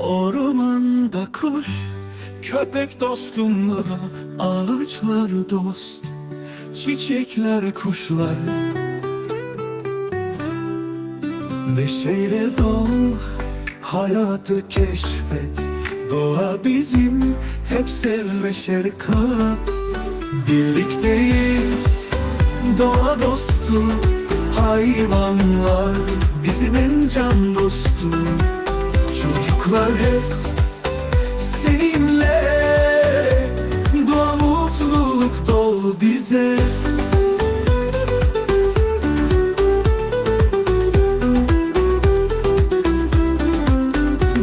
Ormanda kuş Köpek dostumla Ağaçlar dost Çiçekler kuşlar. Neşeyle dol Hayatı keşfet Doğa bizim Hep sev ve şefkat. Birlikteyiz Doğa dostu Hayvanlar Bizim en can dostu Çocuklar hep seninle. Doğa mutluluk dol bize.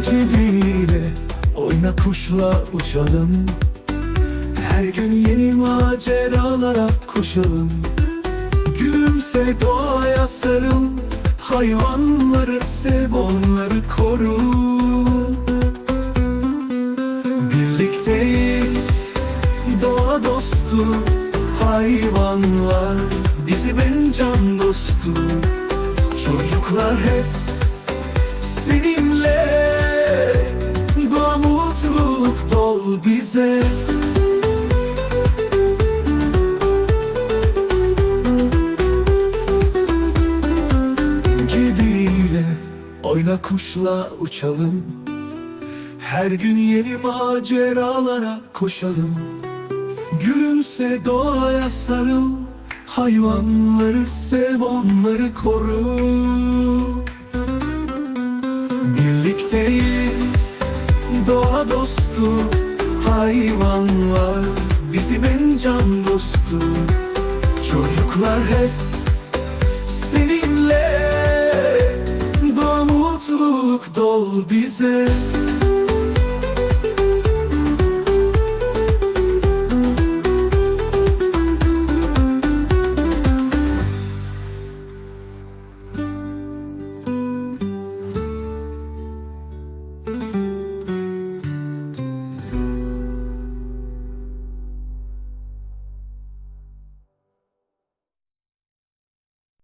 Kediyle oyna kuşla uçalım. Her gün yeni maceralara koşalım. Gülümse doğaya sarıl. Hayvanları sev onları dostu Hayvanlar bizim en can dostu. Çocuklar hep seninle. Doğa mutluluk dol bize. Kediyle oyna kuşla uçalım. Her gün yeni maceralara koşalım Gülümse doğaya sarıl Hayvanları sev onları koru. Birlikteyiz doğa dostu Hayvanlar bizim en can dostu. Çocuklar hep seninle Doğa mutluluk dol bize